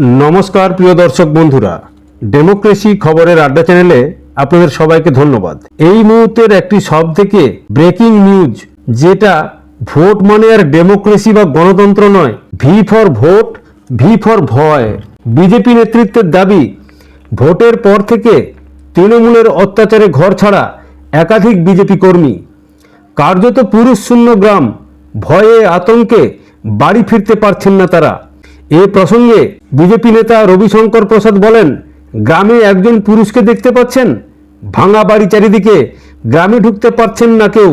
নমস্কার, প্রিয় দর্শক বন্ধুরা। ডেমোক্রেসি খবরের আড্ডা চ্যানেলে আপনাদের সবাইকে ধন্যবাদ। এই মুহূর্তের একটি সব থেকে ব্রেকিং নিউজ, যেটা ভোট মানে আর ডেমোক্রেসি বা গণতন্ত্র নয় V for vote V for ভয়। বিজেপি নেতৃত্বের দাবি, ভোটের পর থেকে তৃণমূলের অত্যাচারে ঘর ছাড়া একাধিক বিজেপি কর্মী। কার্যত পুরুষ শূন্য গ্রাম, ভয়ে, আতঙ্কে বাড়ি ফিরতে পারছেন না তারা। এ প্রসঙ্গে বিজেপি নেতা রবিশঙ্কর প্রসাদ বলেন, গ্রামে একজন পুরুষকে দেখতে পাচ্ছেন, ভাঙা বাড়ি চারিদিকে, গ্রামে ঢুকতে পারছেন না কেউ।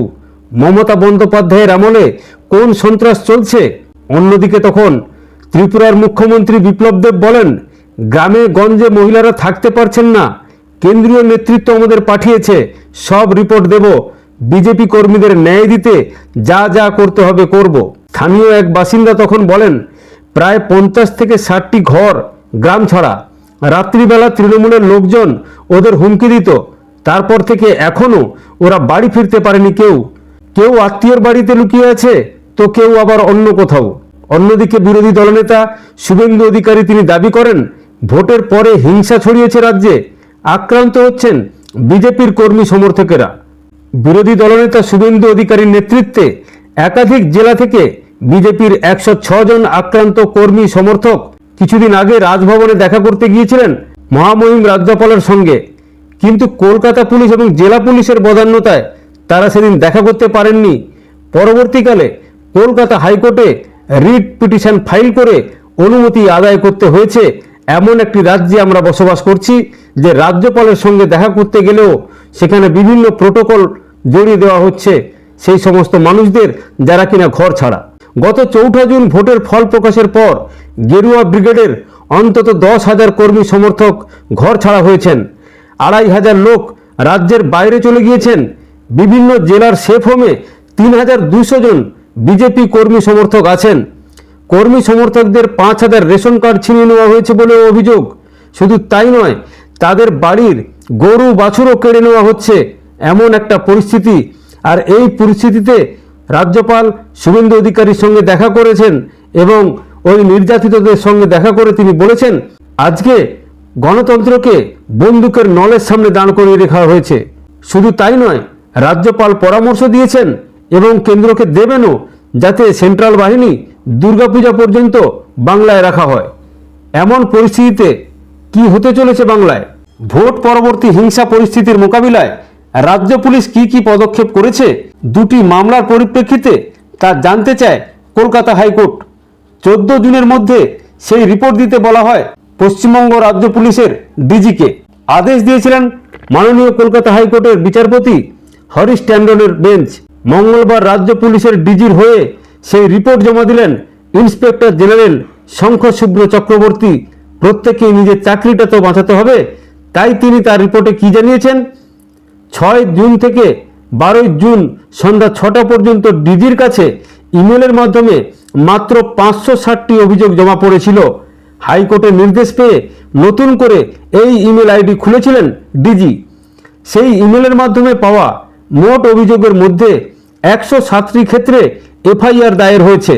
মমতা বন্দ্যোপাধ্যায়ের আমলে কোন সন্ত্রাস চলছে? অন্যদিকে তখন ত্রিপুরার মুখ্যমন্ত্রী বিপ্লব দেব বলেন, গ্রামে, গঞ্জে মহিলারা থাকতে পারছেন না। কেন্দ্রীয় নেতৃত্ব আমাদের পাঠিয়েছে, সব রিপোর্ট দেব। বিজেপি কর্মীদের ন্যায় দিতে যা যা করতে হবে করব। স্থানীয় এক বাসিন্দা তখন বলেন প্রায় পঞ্চাশ থেকে ষাটটি ঘর গ্রাম ছাড়া রাত্রিবেলা তৃণমূলের লোকজন ওদের হুমকি দিত। তারপর থেকে এখনও ওরা বাড়ি ফিরতে পারেনি কেউ। কেউ আত্মীয়র বাড়িতে লুকিয়ে আছে, তো কেউ আবার অন্য কোথাও। অন্যদিকে বিরোধী দলনেতা শুভেন্দু অধিকারী তিনি দাবি করেন, ভোটের পরে হিংসা ছড়িয়েছে রাজ্যে, আক্রান্ত হচ্ছেন বিজেপির কর্মী সমর্থকেরা। বিরোধী দলনেতা শুভেন্দু অধিকারীর নেতৃত্বে একাধিক জেলা থেকে বিজেপির একশো জন আক্রান্ত কর্মী সমর্থক কিছুদিন আগে রাজভবনে দেখা করতে গিয়েছিলেন মহামহিম রাজ্যপালের সঙ্গে। কিন্তু কলকাতা পুলিশ এবং জেলা পুলিশের বদান্যতায় তারা সেদিন দেখা করতে পারেননি। পরবর্তীকালে কলকাতা হাইকোর্টে রিট পিটিশন ফাইল করে অনুমতি আদায় করতে হয়েছে। এমন একটি রাজ্যে আমরা বসবাস করছি যে রাজ্যপালের সঙ্গে দেখা করতে গেলেও সেখানে বিভিন্ন প্রোটোকল জড়িয়ে দেওয়া হচ্ছে। সেই সমস্ত মানুষদের যারা কিনা ঘর ছাড়া। গত চৌঠা জুন ভোটের ফল প্রকাশের পর গেরুয়া ব্রিগেডের অন্তত দশ হাজার কর্মী সমর্থক ঘর ছাড়া হয়েছেন। আড়াই হাজার লোক রাজ্যের বাইরে চলে গিয়েছেন। বিভিন্ন জেলার সেফ হোমে তিন হাজার দুশো জন বিজেপি কর্মী সমর্থক আছেন। কর্মী সমর্থকদের পাঁচ হাজার রেশন কার্ড ছিনিয়ে নেওয়া হয়েছে বলে অভিযোগ। শুধু তাই নয়, তাদের বাড়ির গরু বাছুরও কেড়ে নেওয়া হচ্ছে। এমন একটা পরিস্থিতি। আর এই পরিস্থিতিতে রাজ্যপাল শুভেন্দু অধিকারীর সঙ্গে দেখা করেছেন এবং ওই নির্যাতিতদের সঙ্গে দেখা করে তিনি বলেছেন, আজকে গণতন্ত্রকে বন্দুকের নলের সামনে দাঁড় করিয়ে রাখা হয়েছে। শুধু তাই নয়, রাজ্যপাল পরামর্শ দিয়েছেন এবং কেন্দ্রকে দেবেনও যাতে সেন্ট্রাল বাহিনী দুর্গাপূজা পর্যন্ত বাংলায় রাখা হয়। এমন পরিস্থিতিতে কি হতে চলেছে বাংলায়? ভোট পরবর্তী হিংসা পরিস্থিতির মোকাবিলায় রাজ্য পুলিশ কি কি পদক্ষেপ করেছে দুটি মামলার পরিপ্রেক্ষিতে তা জানতে চায় কলকাতা হাইকোর্ট। চোদ্দ জুনের মধ্যে সেই রিপোর্ট দিতে বলা হয় পশ্চিমবঙ্গ রাজ্য পুলিশের ডিজিকে। আদেশ দিয়েছিলেন মাননীয় কলকাতা হাইকোর্টের বিচারপতি হরিশ ট্যান্ডনের বেঞ্চ। মঙ্গলবার রাজ্য পুলিশের ডিজির হয়ে সেই রিপোর্ট জমা দিলেন ইন্সপেক্টর জেনারেল শঙ্খ শুভ্র চক্রবর্তী। প্রত্যেকেই নিজের চাকরিটা তো বাঁচাতে হবে, তাই তিনি তার রিপোর্টে কি জানিয়েছেন? ছয় জুন থেকে বারোই জুন সন্ধ্যা ছটা পর্যন্ত ডিজির কাছে ইমেলের মাধ্যমে মাত্র পাঁচশো ষাটটি অভিযোগ জমা পড়েছিল। হাইকোর্টের নির্দেশ পেয়ে নতুন করে এই ইমেল আইডি খুলেছিলেন ডিজি। সেই ইমেলের মাধ্যমে পাওয়া মোট অভিযোগের মধ্যে একশো সাতটি ক্ষেত্রে এফআইআর দায়ের হয়েছে।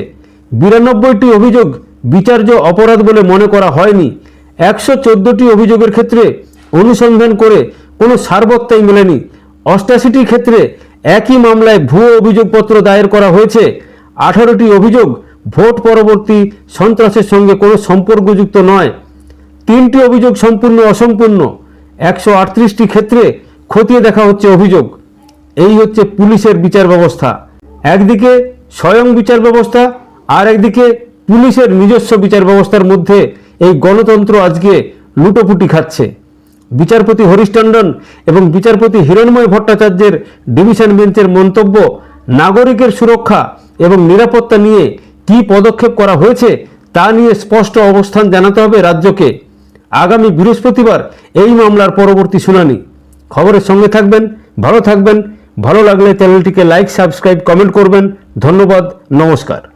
বিরানব্বইটি অভিযোগ বিচার্য অপরাধ বলে মনে করা হয়নি। একশো চোদ্দোটি অভিযোগের ক্ষেত্রে অনুসন্ধান করে কোনো সারবত্তাই মেলেনি অষ্টাশিটি ক্ষেত্রে একই মামলায় ভুয়ো অভিযোগপত্র দায়ের করা হয়েছে। আঠারোটি অভিযোগ ভোট পরবর্তী সন্ত্রাসের সঙ্গে কোনো সম্পর্কযুক্ত নয়। তিনটি অভিযোগ সম্পূর্ণ অসম্পূর্ণ। একশো আটত্রিশটি ক্ষেত্রে খতিয়ে দেখা হচ্ছে অভিযোগ। এই হচ্ছে পুলিশের বিচার ব্যবস্থা। একদিকে স্বয়ং বিচার ব্যবস্থা, আর একদিকে পুলিশের নিজস্ব বিচার ব্যবস্থার মধ্যে এই গণতন্ত্র আজকে লুটোপুটি খাচ্ছে। বিচারপতি হরিশ টন্ডন এবং বিচারপতি হিরণময় ভট্টাচার্যের ডিভিশন বেঞ্চের মন্তব্য, নাগরিকের সুরক্ষা এবং নিরাপত্তা নিয়ে কী পদক্ষেপ করা হয়েছে তা নিয়ে স্পষ্ট অবস্থান জানাতে হবে রাজ্যকে। আগামী বৃহস্পতিবার এই মামলার পরবর্তী শুনানি। খবরের সঙ্গে থাকবেন, ভালো থাকবেন, ভালো লাগলে চ্যানেলটিকে লাইক, সাবস্ক্রাইব, কমেন্ট করবেন। ধন্যবাদ, নমস্কার।